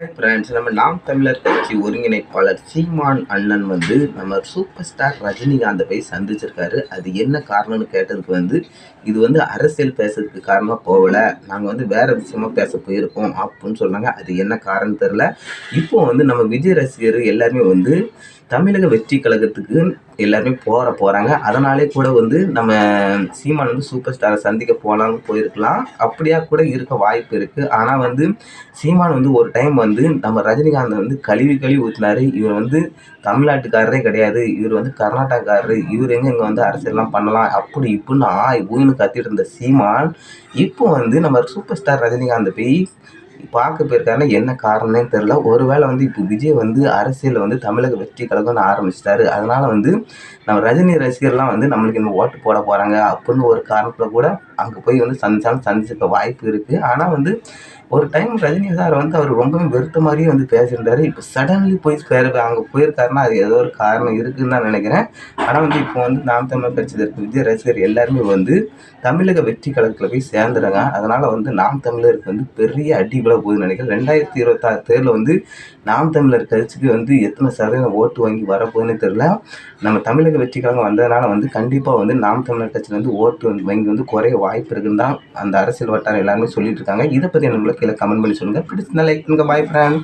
Friends நம்ம நாம் தமிழர் கட்சி ஒருங்கிணைப்பாளர் சீமான் அண்ணன் வந்து நம்ம சூப்பர் ஸ்டார் ரஜினிகாந்தை போய் சந்திச்சிருக்காரு. அது என்ன காரணம்னு கேட்டதுக்கு வந்து இது வந்து அரசியல் பேசுறதுக்கு காரணமாக போகலை. நாங்கள் வந்து வேற விஷயமா பேச போயிருக்கோம் அப்படின்னு சொன்னாங்க. அது என்ன காரணம் தெரில இப்போ வந்து நம்ம விஜய் ரசிகர் எல்லாருமே வந்து தமிழக வெற்றி கழகத்துக்கு எல்லாருமே போகிற போகிறாங்க அதனாலே கூட வந்து நம்ம சீமான் வந்து சூப்பர் ஸ்டாரை சந்திக்க போகலான்னு போயிருக்கலாம். அப்படியா கூட இருக்க வாய்ப்பு இருக்குது ஆனால் வந்து சீமான் வந்து ஒரு டைம் வந்து நம்ம ரஜினிகாந்தை வந்து கழுவி கழுவி ஊற்றினாரு இவர் வந்து தமிழ்நாட்டுக்காரரே கிடையாது. இவர் வந்து கர்நாடகாக்காரரு. இவர் எங்கே இங்கே வந்து அரசியல்லாம் பண்ணலாம். அப்படி இப்படின்னு ஆய் ஊன்னு கத்திட்டு இருந்த சீமான் இப்போ வந்து நம்ம சூப்பர் ஸ்டார் ரஜினிகாந்தை போய் பார்க்க போயிருக்காருன்னா என்ன காரணம்னே தெரில ஒருவேளை வந்து இப்போ விஜய் வந்து அரசியலில் வந்து தமிழக வெற்றி கழகம்னு ஆரம்பிச்சிட்டாரு. அதனால் வந்து நம்ம ரஜினி ரசிகர்லாம் வந்து நம்மளுக்கு இந்த ஓட்டு போட போகிறாங்க அப்படின்னு ஒரு காரணத்தில் கூட அங்கே போய் வந்து சந்திச்சாலும் சந்திச்சிருக்க வாய்ப்பு இருக்குது ஆனால் வந்து ஒரு டைம் ரஜினி சார் வந்து அவர் ரொம்பவே வெறுத்த மாதிரியே வந்து பேசியிருந்தாரு. இப்போ சடன்லி போய் பேர் அங்கே போயிருக்காருன்னா அது ஏதோ ஒரு காரணம் இருக்குன்னு தான் நினைக்கிறேன். ஆனால் வந்து இப்போ வந்து நாம் தமிழர் கட்சியில் இருக்க விஜய் ரசிகர் எல்லாருமே வந்து தமிழக வெற்றி கழகத்தில் போய் சேர்ந்துறாங்க அதனால் வந்து நாம் தமிழருக்கு வந்து பெரிய அடி விழ போகுதுன்னு நினைக்கிறேன். ரெண்டாயிரத்தி இருபத்தாறு தேர்தலில் வந்து நாம் தமிழர் கட்சிக்கு வந்து எத்தனை சதவீதம் ஓட்டு வாங்கி வரப்போகுதுன்னு தெரில நம்ம தமிழக வெற்றிக்காக வந்ததுனால வந்து கண்டிப்பாக வந்து நாம் தமிழர் கட்சியில் வந்து ஓட்டு வந்து வங்கி வந்து குறைய வாய்ப்பு இருக்குன்னு தான் அந்த அரசியல் வட்டாரம் எல்லாருமே சொல்லிட்டு இருக்காங்க. இதை பற்றி நம்மளுக்கு கீழே கமெண்ட் பண்ணி சொல்லுங்கள் பிடிச்சிருந்தா லைக் பண்ணுங்க பாய் ஃப்ரெண்ட்